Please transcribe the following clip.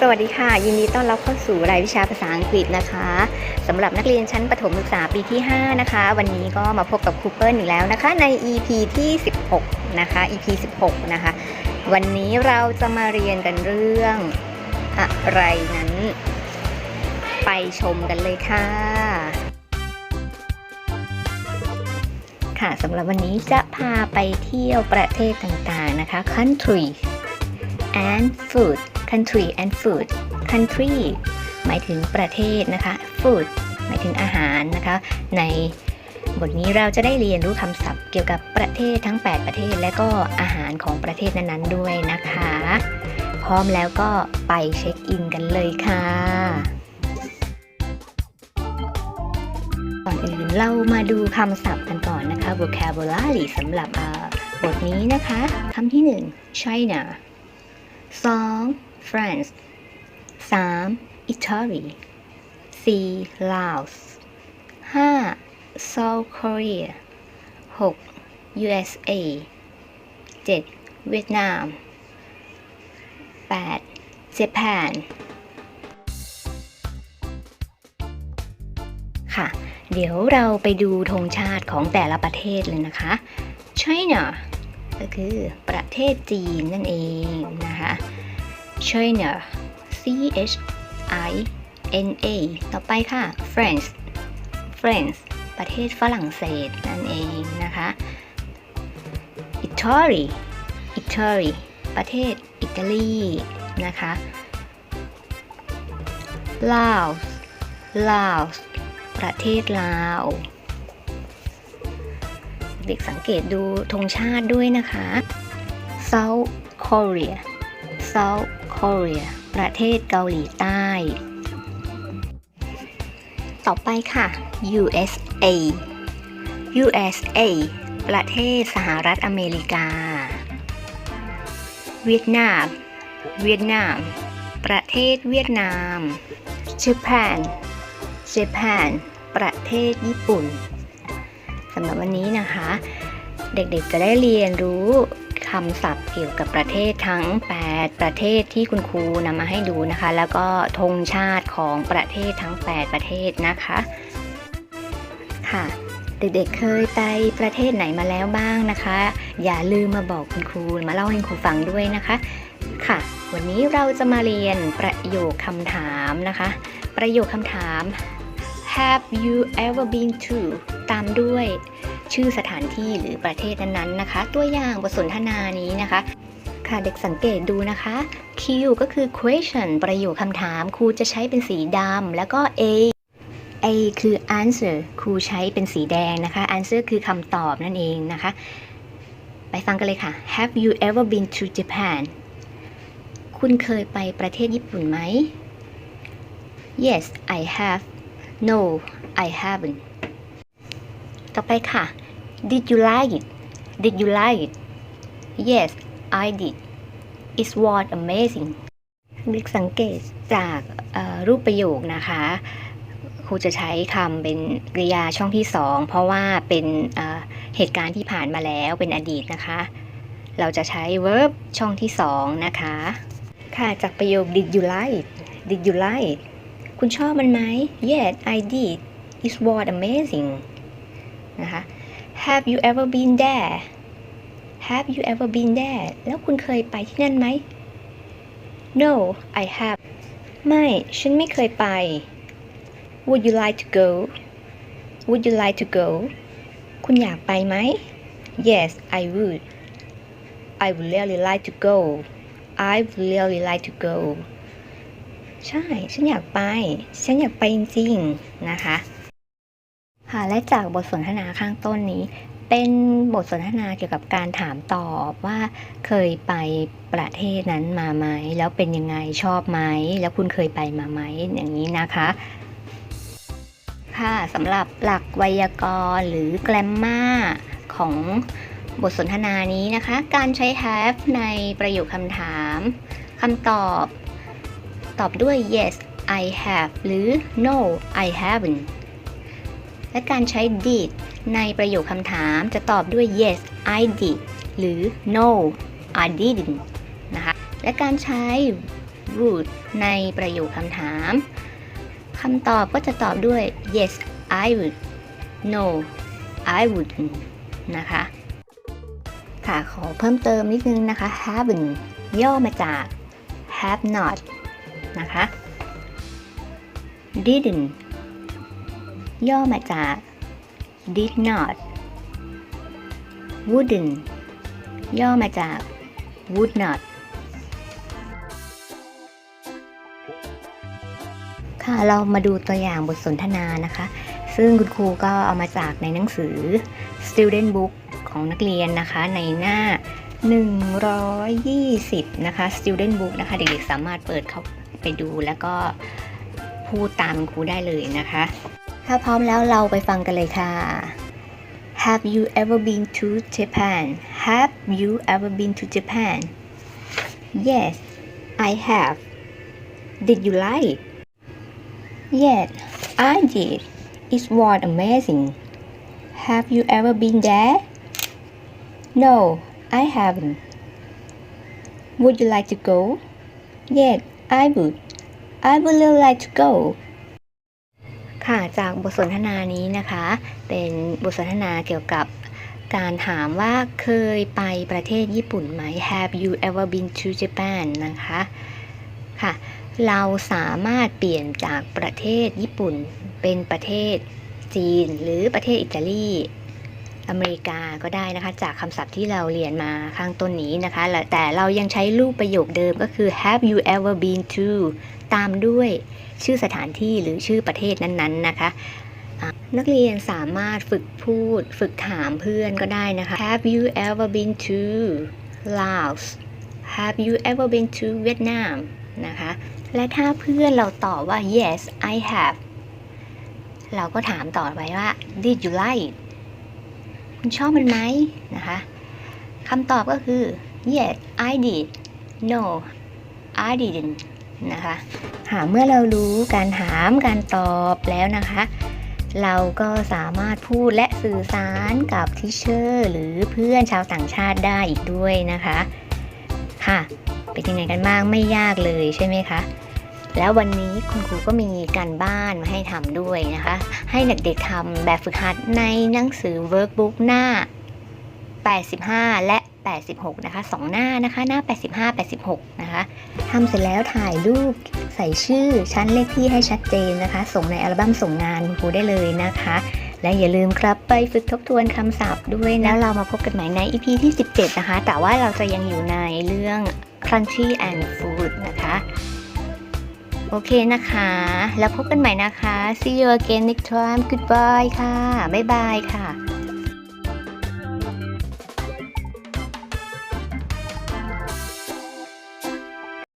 สวัสดีค่ะ ยินดีต้อนรับเข้าสู่รายวิชาภาษาอังกฤษนะคะสำหรับนักเรียนชั้นประถมศึกษาปีที่ 5 นะคะ วันนี้ก็มาพบกับครูเปิ้ลอีกแล้วนะคะ ใน EP ที่ 16 นะคะ EP 16 นะคะ วันนี้เราจะมาเรียนกันเรื่องอะไรนั้น ไปชมกันเลยค่ะ ค่ะสำหรับวันนี้จะพาไปเที่ยวประเทศต่างๆนะคะ country and food country and food country หมายถึงประเทศนะคะ food หมายถึงอาหารนะคะ ในบทนี้เราจะได้เรียนรู้คำศัพท์เกี่ยวกับประเทศทั้ง 8 ประเทศ และก็อาหารของประเทศนั้นๆด้วยนะคะ พร้อมแล้วก็ไปเช็คอินกันเลยค่ะ ก่อนอื่นเรามาดูคำศัพท์กันก่อนนะคะ vocabulary สำหรับบทนี้นะคะคำที่ 1 China 2. France 3. Italy 4. Laos 5. South Korea 6. USA 7. เวียดนาม 8. Japan ค่ะ เดี๋ยวเราไปดูธงชาติของแต่ละประเทศเลยนะคะ China ก็คือประเทศจีนนั่นเองนะคะ China C H I N A ต่อไปค่ะ France France ประเทศฝรั่งเศสนั่นเองนะคะ Italy Italy ประเทศอิตาลีนะคะ Laos Laos ประเทศลาว เด็กสังเกตดูธงชาติด้วยนะคะ South Korea South Korea ประเทศเกาหลีใต้ ต่อไปค่ะ USA USA ประเทศสหรัฐอเมริกา เวียดนาม เวียดนาม ประเทศเวียดนาม Japan Japan ประเทศญี่ปุ่น สำหรับวันนี้นะคะ เด็กๆจะได้เรียนรู้ คำศัพท์เกี่ยวกับประเทศทั้ง 8 ประเทศที่คุณครูนำมาให้ดูนะคะ แล้วก็ธงชาติของประเทศทั้ง 8 ประเทศนะคะ ค่ะเด็กๆเคยไปประเทศไหนมาแล้วบ้างนะคะ อย่าลืมมาบอกคุณครูมาเล่าให้ครูฟังด้วยนะคะ ค่ะ วันนี้เราจะมาเรียนประโยคคำถามนะคะ ประโยคคำถาม Have you ever been to ตามด้วย ชื่อสถานที่หรือประเทศนั้นๆนะคะ ตัวอย่างบทสนทนานี้นะคะค่ะเด็กสังเกตดูนะคะ Q ก็คือ question ประโยคคำถามครูจะใช้เป็นสีดำแล้วก็ A A คือ answer ครูใช้เป็นสีแดงนะคะ answer คือคำตอบนั่นเองนะคะ ไปฟังกันเลยค่ะ Have you ever been to Japan คุณเคยไปประเทศญี่ปุ่นไหม Yes I have No I haven't ต่อไปค่ะ Did you like it Did you like it Yes I did It was amazing เด็กสังเกตจากรูปประโยคนะคะครูจะใช้คำเป็นกริยาช่องที่สองเพราะว่าเป็นเหตุการณ์ที่ผ่านมาแล้วเป็นอดีตนะคะ เราจะใช้ verb ช่องที่สองนะคะ ค่ะจากประโยค did you like it did you like it คุณชอบมันไหม Yes I did It was amazing นะคะ Have you ever been there Have you ever been there แล้วคุณเคยไปที่นั่นไหม No I have ไม่ ฉันไม่เคยไป Would you like to go Would you like to go คุณอยากไปไหม Yes I would I would really like to go I would really like to go ใช่ ฉันอยากไป ฉันอยากไปจริงๆ นะคะ ค่ะและจากบทสนทนาข้างต้นนี้ เป็นบทสนทนาเกี่ยวกับการถามตอบว่าเคยไปประเทศนั้นมาไหม แล้วเป็นยังไงชอบไหม แล้วคุณเคยไปมาไหมอย่างนี้นะคะ ค่ะสำหรับหลักไวยากรณ์หรือ grammar ของบทสนทนานี้นะคะ การใช้ have ในประโยคคำถามคำตอบ ตอบด้วย yes I have หรือ no I haven't และการใช้ did ในประโยคคำถามจะตอบด้วย yes I did หรือ no I didn't นะคะ และการใช้ would ในประโยคคำถามคำตอบก็จะตอบด้วย yes I would no I wouldn't นะคะ ค่ะ ขอเพิ่มเติมนิดนึงนะคะ haven't ย่อมาจาก have not นะคะ didn't ย่อมาจาก did not wouldn't ย่อมาจาก would not ค่ะเรามาดูตัวอย่างบทสนทนานะคะ ซึ่งคุณครูก็เอามาจากในหนังสือ student book ของนักเรียนนะคะ ในหน้า 120 นะคะ student book นะคะ เด็กๆสามารถเปิดเข้าไปดูแล้วก็พูดตามคุณครูได้เลยนะคะ ถ้าพร้อมแล้วเราไปฟังกันเลยค่ะ Have you ever been to Japan? Have you ever been to Japan? Yes, I have. Did you like? Yes, I did. It was amazing. Have you ever been there? No, I haven't. Would you like to go? Yes, I would. I would really like to go. ค่ะจากบทสนทนานี้นะคะ เป็นบทสนทนาเกี่ยวกับการถามว่าเคยไปประเทศญี่ปุ่นไหม Have you ever been to Japan นะคะค่ะเราสามารถเปลี่ยนจากประเทศญี่ปุ่นเป็นประเทศจีนหรือประเทศอิตาลี อเมริกาก็ได้นะคะ จากคำศัพท์ที่เราเรียนมาข้างต้นนี้นะคะและแต่เรายังใช้รูปประโยคเดิมก็คือ have you ever been to ตามด้วยชื่อสถานที่หรือชื่อประเทศนั้นๆนะคะะนักเรียนสามารถฝึกพูด ฝึกถามเพื่อนก็ได้นะคะ Have you ever been to Laos Have you ever been to Vietnam นะคะ และถ้าเพื่อนเราตอบว่า yes I have เราก็ถามต่อไปว่า did you like คุณชอบมันไหมนะคะคำตอบก็คือ yes I did no I didn't นะคะหาเมื่อเรารู้การถามการตอบแล้วนะคะ เราก็สามารถพูดและสื่อสารกับทิเชอร์หรือเพื่อนชาวต่างชาติได้อีกด้วยนะคะ ค่ะ เป็นยังไงกันบ้างไม่ยากเลยใช่ไหมคะ แล้ววันนี้คุณครูก็มีการบ้านมาให้ทำด้วยนะคะ ให้เด็กๆทำแบบฝึกหัดในหนังสือ workbook หน้า 85 และ 86 นะคะ 2 หน้านะคะ หน้า 85 86 นะคะทำเสร็จแล้วถ่ายรูปใส่ชื่อชั้นเลขที่ให้ชัดเจนนะคะ ส่งในอัลบั้มส่งงานคุณครูได้เลยนะคะ และอย่าลืมครับไปฝึกทบทวนคำศัพท์ด้วยแล้วเรามาพบกันใหม่ใน EP ที่ 17 นะคะ แต่ว่าเราจะยังอยู่ในเรื่อง crunchy and food นะคะ โอเคนะคะ แล้วพบกันใหม่นะคะ see you again next time goodbye ค่ะ บ๊ายบายค่ะ